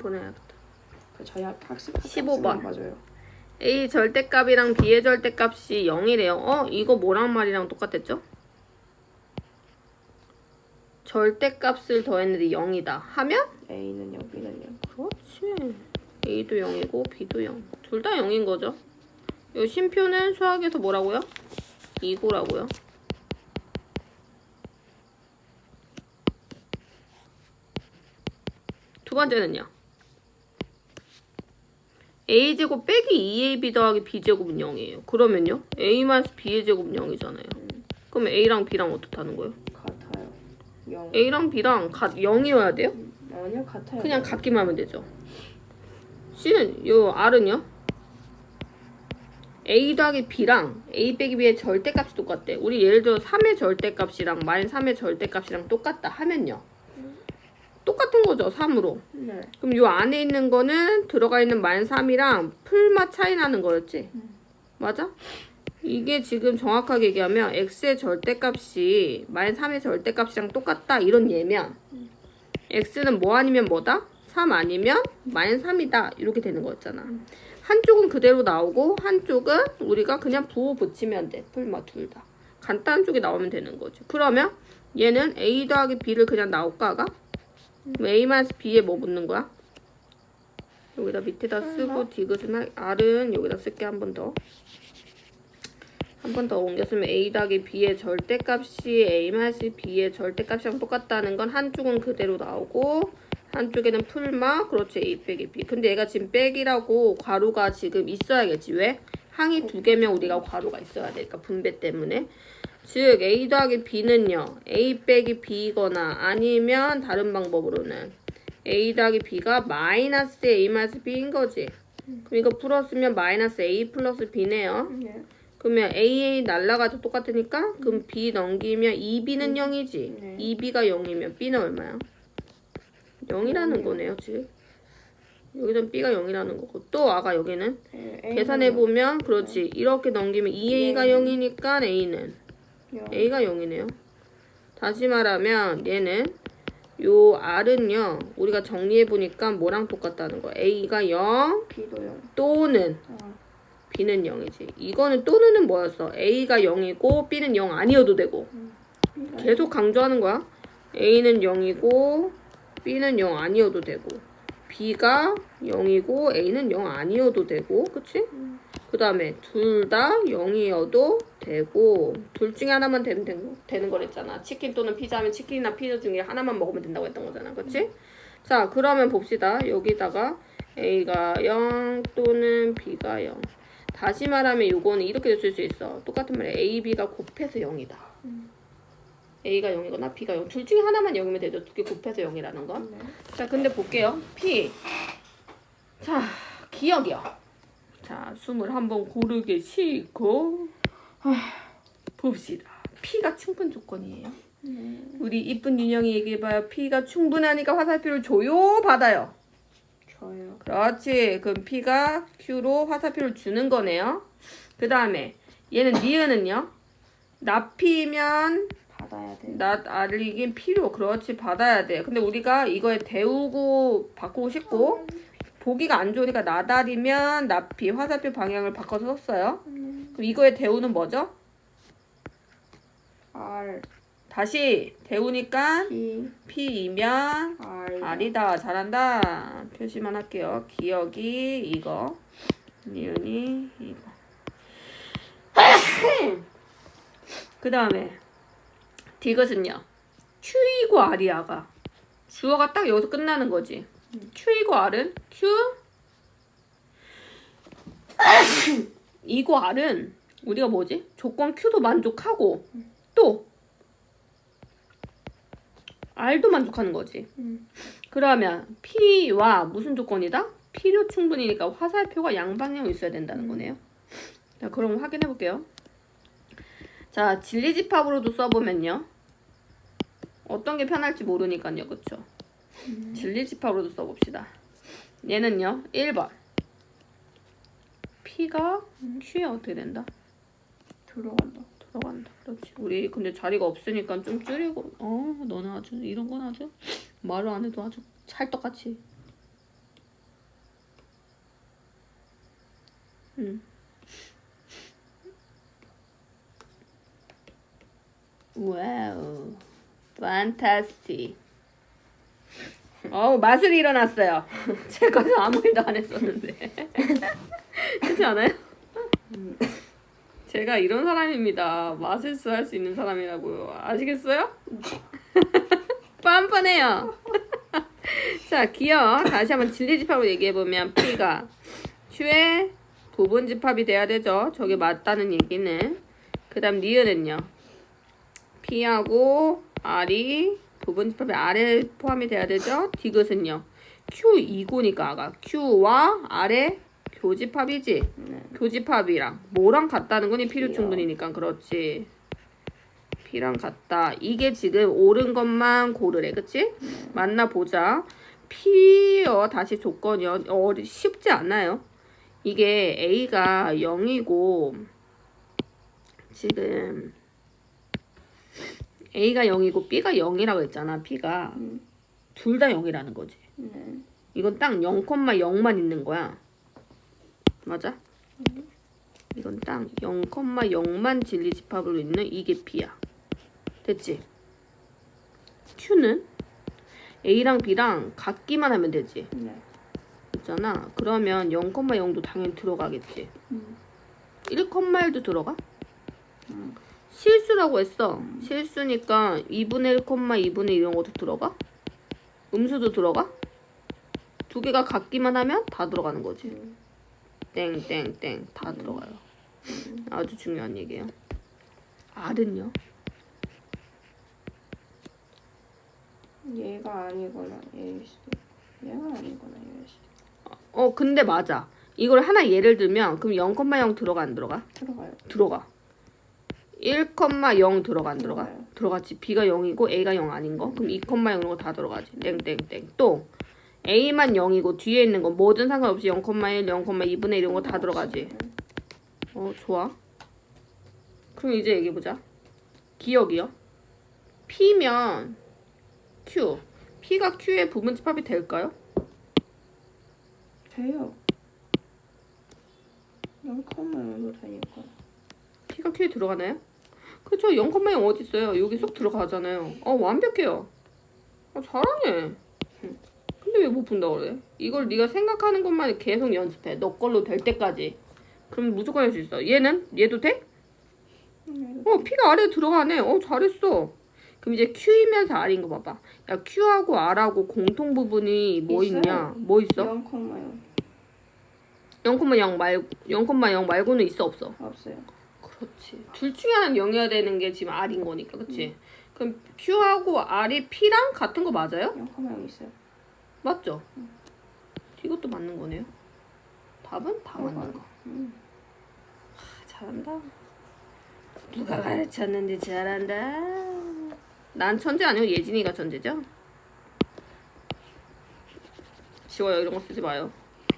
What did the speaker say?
보내야겠다. 그 저희 학습 15 번. 맞아요. A 절대값이랑 B의 절대값이 0이래요. 어? 이거 뭐랑 말이랑 똑같았죠? 절대값을 더했는데 0이다. 하면? A는 0, B는 0. 그렇지. A도 0이고 B도 0. 둘 다 0인 거죠. 이 심표는 수학에서 뭐라고요? 2고라고요. 두 번째는요. A제곱 빼기 2ab 더하기 b제곱은 0이에요. 그러면요. a 마이너스 b의 제곱은 0이잖아요. 그럼 a랑 b랑 어떻다는 거예요? 같아요. 0. a랑 b랑 같 0이어야 돼요? 아니요, 같아요. 그냥 같기만 하면 되죠. C는 요 R은요. A 더하기 B랑 A 빼기 B의 절대값이 똑같대. 우리 예를 들어 3의 절대값이랑 마이너스 3의 절대값이랑 똑같다 하면요. 똑같은 거죠, 3으로. 네. 그럼 요 안에 있는 거는 들어가 있는 마이너스 3이랑 풀맛 차이 나는 거였지? 맞아? 이게 지금 정확하게 얘기하면 x의 절대값이 마이너스 3의 절대값이랑 똑같다 이런 예면 x는 뭐 아니면 뭐다? 3 아니면 마이너스 3이다 이렇게 되는 거였잖아. 한쪽은 그대로 나오고 한쪽은 우리가 그냥 부호 붙이면 돼. 풀맛 둘 다. 간단한 쪽이 나오면 되는 거지. 그러면 얘는 a 더하기 b를 그냥 나올까가? A 마이너스 b에 뭐 붙는 거야? 여기다 밑에다 쓰고 디귿은 할- r은 여기다 쓸게 한 번 더. 한 번 더 옮겼으면 a 더하기 b의 절대값이 a 마이너스 b의 절대값이랑 똑같다는 건 한쪽은 그대로 나오고 한쪽에는 풀마 그렇지 a 빼기 b 근데 얘가 지금 빼기라고 괄호가 지금 있어야겠지 왜? 항이 두 개면 우리가 괄호가 있어야 되니까 분배 때문에 즉 a 더하기 b는요 a 빼기 b거나 아니면 다른 방법으로는 a 더하기 b가 마이너스 a 마이너스 b인 거지 그럼 이거 풀었으면 마이너스 a 플러스 b네요 네. 그러면 AA 날라가도 똑같으니까 그럼 B 넘기면 2B는 0이지. 네. 2B가 0이면 B는 얼마야? 0이라는 거네요, 지금. 여기는 B가 0이라는 거고 또 아가 여기는 네, A는 계산해 보면 그렇지. 이렇게 넘기면 2A가 0이니까 A는 0. A가 0이네요. 다시 말하면 얘는 요 R은요. 우리가 정리해 보니까 뭐랑 똑같다는 거야. A가 0 B도 0. 또는 어. B는 0이지. 이거는 또는은 뭐였어? A가 0이고 B는 0 아니어도 되고. B가 계속 강조하는 거야. A는 0이고 B는 0 아니어도 되고. B가 0이고 A는 0 아니어도 되고. 그치? 그 다음에 둘 다 0이어도 되고. 둘 중에 하나만 되면 되는, 되는 거랬잖아. 치킨 또는 피자 하면 치킨이나 피자 중에 하나만 먹으면 된다고 했던 거잖아. 그치? 자, 그러면 봅시다. 여기다가 A가 0 또는 B가 0. 다시 말하면 이거는 이렇게 쓸 수 있어. 똑같은 말에 A, B가 곱해서 0이다. A가 0이거나 B가 0. 둘 중에 하나만 0이면 되죠. 두 개 곱해서 0이라는 건. 네. 자, 근데 볼게요. P. 자, 기억이요. 자, 숨을 한번 고르게 쉬고. 아, 봅시다. P가 충분 조건이에요. 네. 우리 이쁜 윤영이 얘기해봐요. P가 충분하니까 화살표를 줘요, 받아요. 저요. 그렇지. 그럼 P가 Q로 화살표를 주는 거네요. 그 다음에 얘는 니은은요. 납피면 받아야 돼. 나 알리긴 필요. 그렇지. 받아야 돼. 근데 우리가 이거에 데우고 바꾸고 싶고 보기가 안 좋으니까 나달이면 납피 화살표 방향을 바꿔서 썼어요. 그럼 이거에 데우는 뭐죠? R, 다시 데우니까 P, P이면 R. 아니다. 잘한다. 표시만 할게요. 기억이 이거. 니은이 이거. 그 다음에 디귿은요. Q이고 R이야가. 주어가 딱 여기서 끝나는 거지. Q이고 R은 Q 이고 R은 우리가 뭐지? 조건 Q도 만족하고 또 R도 만족하는 거지. 음. 그러면 P와 무슨 조건이다? 필요 충분이니까 화살표가 양방향 있어야 된다는 거네요. 자, 그럼 확인해 볼게요. 자, 진리집합으로도 써보면요. 어떤 게 편할지 모르니까요. 그쵸? 음. 진리지파로도 써봅시다. 얘는요. 1번. P가 Q에 어떻게 된다? 들어간다. 들어간다. 그렇지. 우리 근데 자리가 없으니까 좀 줄이고. 어, 너는 아주 이런 건 아주 말을 안 해도 아주 찰떡같이. 음. 와우. 판타스틱. 어우, 맛을 일어났어요. 제가 아무 일도 안 했었는데. 그렇지 않아요? 제가 이런 사람입니다. 마술수 할 수 있는 사람이라고요. 아시겠어요? 빤빤해요. 자, 기어. 다시 한번 진리집합으로 얘기해보면 P가 Q의 부분집합이 돼야 되죠. 저게 맞다는 얘기는. 그 다음 니은은요. P하고 R이 부분 집합에 R에 포함이 돼야 되죠. 디귿은요. Q2고니까 아가 Q와 R의 교집합이지. 네. 교집합이랑 뭐랑 같다는 거니 필요 충분이니까 그렇지. P랑 같다. 이게 지금 옳은 것만 고르래, 그치? 만나 보자. P여 다시 조건이요. 어, 쉽지 않아요. 이게 A가 0이고 지금 A가 0이고 B가 0이라고 했잖아. P가 음. 둘다 0이라는 거지. 네. 이건 딱 0,0만 있는 거야. 맞아? 이건 딱 0,0만 진리 집합으로 있는 이게 P야. 됐지? Q는 A랑 B랑 같기만 하면 되지. 네. 있잖아. 그러면 0,0도 당연히 들어가겠지. 음. 1,1도 들어가? 음. 실수라고 했어. 실수니까 2분의 1, 2분의 2 이런 것도 들어가? 음수도 들어가? 두 개가 같기만 하면 다 들어가는 거지. 음. 땡땡땡 다 들어가요. 아주 중요한 얘기예요. R은요? 얘가 아니거나 얘일 수도. 얘가 아니거나 얘일 수도. 어 근데 맞아. 이걸 하나 예를 들면 그럼 0,0 들어가 안 들어가? 들어가요. 들어가. 1,0 들어가 안 들어가? 들어가요. 들어갔지. B가 0이고 A가 0 아닌 거. 그럼 2,0 이런 거 다 들어가지. 땡땡땡. 또 A만 0이고 뒤에 있는 거 뭐든 상관없이 0,1, 0,2분의 1 이런 거 다 들어가지. 어 좋아. 그럼 이제 얘기해 보자. 기억이요. P면 Q. P가 Q의 부분집합이 될까요? 돼요. 0,0도 되니까. P가 Q에 들어가나요? 그렇죠. 0,0 어디 있어요? 여기 쏙 들어가잖아요. 어 완벽해요. 어 잘하네. 근데 왜 못 푼다 그래? 이걸 네가 생각하는 것만 계속 연습해. 너 걸로 될 때까지. 그럼 무조건 할 수 있어. 얘는 얘도 돼? 어 P가 아래에 들어가네. 어 잘했어. 그럼 이제 Q이면서 R인 거 봐봐. 야 Q하고 R하고 공통 부분이 뭐 있어요. 있냐? 뭐 있어? 0,0 0,0말0,0 말고는 있어 없어? 없어요. 그렇지. 둘 중에 하나는 0이어야 되는 게 지금 R인 거니까, 그렇지? 그럼 Q하고 R이 P랑 같은 거 맞아요? 0,0 있어요. 맞죠? 이것도 맞는 거네요. 답은 다 맞는 거. 음. 아, 잘한다. 누가 가르쳤는데 잘한다. 난 천재 아니고 예진이가 천재죠? 쉬워요. 이런 거 쓰지 마요.